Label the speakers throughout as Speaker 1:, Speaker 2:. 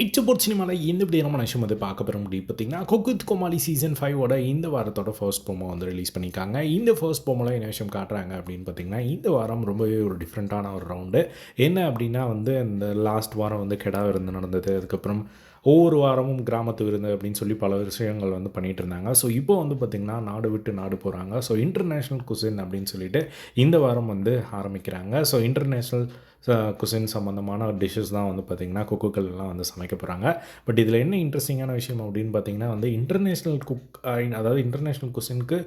Speaker 1: It's boat சினிமாவில் இந்த இப்படி நம்ம விஷயம் வந்து பார்க்க பெற முடியும் பார்த்தீங்கன்னா கொக்குத் கோமாளி சீசன் ஃபைவோட இந்த வாரத்தோட ஃபர்ஸ்ட் போமோ வந்து ரிலீஸ் பண்ணியிருக்காங்க. இந்த ஃபர்ஸ்ட் போமோவில் என்ன விஷயம் காட்டுறாங்க அப்படின்னு பார்த்தீங்கன்னா இந்த வாரம் ரொம்பவே ஒரு டிஃப்ரெண்ட்டான ஒரு ரவுண்டு என்ன அப்படின்னா வந்து இந்த லாஸ்ட் வாரம் வந்து கெடா விருந்து நடந்தது. அதுக்கப்புறம் ஒவ்வொரு வாரமும் கிராமத்து விருந்து அப்படின்னு சொல்லி பல விஷயங்கள் வந்து பண்ணிகிட்டு இருந்தாங்க. ஸோ இப்போ வந்து பார்த்திங்கன்னா நாடு விட்டு நாடு போகிறாங்க ஸோ இன்டர்நேஷ்னல் குசின் அப்படின்னு சொல்லிட்டு இந்த வாரம் வந்து ஆரம்பிக்கிறாங்க. ஸோ இன்டர்நேஷ்னல் குசின் சம்மந்தமான டிஷ்ஷஸ் தான் வந்து பார்த்திங்கன்னா குக்குக்கள்லாம் வந்து சமைக்க போகிறாங்க பட் இதில் என்ன இன்ட்ரெஸ்டிங்கான விஷயம் அப்படின்னு பார்த்தீங்கன்னா வந்து இன்டர்நேஷ்னல் குக் அதாவது இன்டர்நேஷ்னல் குசினுக்கு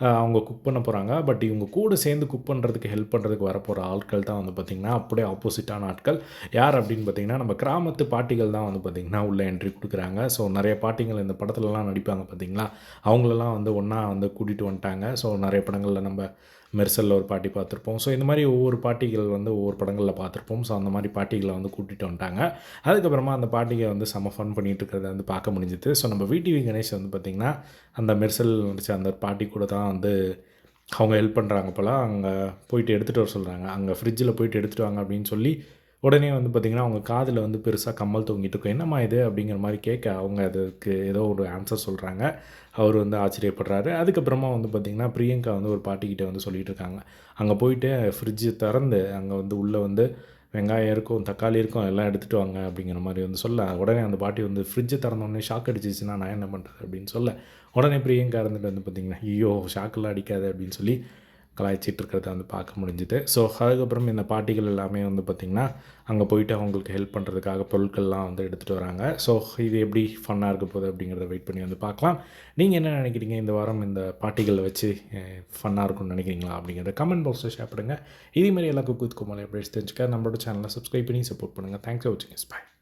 Speaker 1: uh, அவங்க குக் பண்ண போகிறாங்க பட் இவங்க கூட சேர்ந்து குக் பண்ணுறதுக்கு ஹெல்ப் பண்ணுறதுக்கு வரப்போகிற ஆட்கள் தான் வந்து பார்த்திங்கன்னா அப்படியே ஆப்போசிட்டான ஆட்கள். யார் அப்படின்னு பார்த்தீங்கன்னா நம்ம கிராமத்து பாட்டிகள் தான் வந்து பார்த்திங்கன்னா உள்ள என்ட்ரி கொடுக்குறாங்க. ஸோ நிறைய பாட்டிங்கள் இந்த படத்துலலாம் நடிப்பாங்க பார்த்திங்களா அவங்களெல்லாம் வந்து ஒன்றா வந்து கூட்டிகிட்டு வந்துட்டாங்க. ஸோ நிறைய படங்களில் நம்ம மெர்சலில் ஒரு பாட்டி பார்த்துருப்போம். ஸோ இந்த மாதிரி ஒவ்வொரு பாட்டிகள் வந்து ஒவ்வொரு படங்களில் பார்த்துருப்போம். ஸோ அந்த மாதிரி பாட்டிகளை வந்து கூட்டிகிட்டு வந்துட்டாங்க. அதுக்கப்புறமா அந்த பாட்டிகை வந்து செம ஃபன் பண்ணிகிட்டு இருக்கிறத வந்து பார்க்க முடிஞ்சுது. ஸோ நம்ம விடிவி கணேஷ் வந்து பார்த்திங்கன்னா அந்த மெர்சல் நடித்த அந்த பாட்டி கூட தான் வந்து அவங்க ஹெல்ப் பண்ணுறாங்க போல். அங்கே போயிட்டு எடுத்துகிட்டு வர சொல்கிறாங்க அங்கே ஃப்ரிட்ஜில் போயிட்டு எடுத்துகிட்டு வாங்க அப்படின்னு சொல்லி உடனே வந்து பார்த்திங்கன்னா அவங்க காதில் வந்து பெருசாக கம்மல் தொங்கிட்டு இருக்கும். என்னம்மா இது? அப்படிங்கிற மாதிரி கேட்க அவங்க அதுக்கு ஏதோ ஒரு ஆன்சர் சொல்கிறாங்க அவர் வந்து ஆச்சரியப்படுறாரு. அதுக்கப்புறமா வந்து பார்த்திங்கன்னா பிரியங்கா வந்து ஒரு பாட்டிக்கிட்ட வந்து சொல்லிகிட்டு இருக்காங்க. அங்கே போயிட்டு ஃப்ரிட்ஜு திறந்து அங்கே வந்து உள்ளே வந்து வெங்காயம் இருக்கும் தக்காளி இருக்கும் எல்லாம் எடுத்துகிட்டு வாங்க அப்படிங்கிற மாதிரி வந்து சொல்ல. உடனே அந்த பாட்டி வந்து ஃப்ரிட்ஜு திறந்தோடனே ஷாக் அடிச்சிச்சுன்னா நான் என்ன பண்ணுறது அப்படின்னு சொல்ல. உடனே பிரியங்கா இருந்துட்டு வந்து பார்த்திங்கன்னா ஐயோ ஷாக்கெல்லாம் அடிக்காது அப்படின்னு சொல்லி கலாய்ச்சிட்டு இருக்கிறத வந்து பார்க்க முடிஞ்சுது. ஸோ அதுக்கப்புறம் இந்த பாட்டிகள் எல்லாமே வந்து பார்த்திங்கன்னா அங்கே போயிட்டு அவங்களுக்கு ஹெல்ப் பண்ணுறதுக்காக பொருட்கள்லாம் வந்து எடுத்துகிட்டு வராங்க. ஸோ இது எப்படி ஃபன்னாக இருக்க போகுது அப்படிங்கிறத வெயிட் பண்ணி வந்து பார்க்கலாம். நீங்கள் என்ன நினைக்கிறீங்க? இந்த வாரம் இந்த பாட்டிகளை வச்சு ஃபன்னாக இருக்கும்னு நினைக்கிறீங்களா? அப்படிங்கிறத கமெண்ட் பாக்ஸில் ஷேர் பண்ணுங்கள் இதே மாதிரி எல்லா குக்கு குமாரி அப்டேட்ஸ் தெரிஞ்சுக்க நம்மளோட சேனலை சப்ஸ்கிரைப் பண்ணி சப்போர்ட் பண்ணுங்கள் தேங்க்ஸ் ஃபார் வாட்சிங் பாய்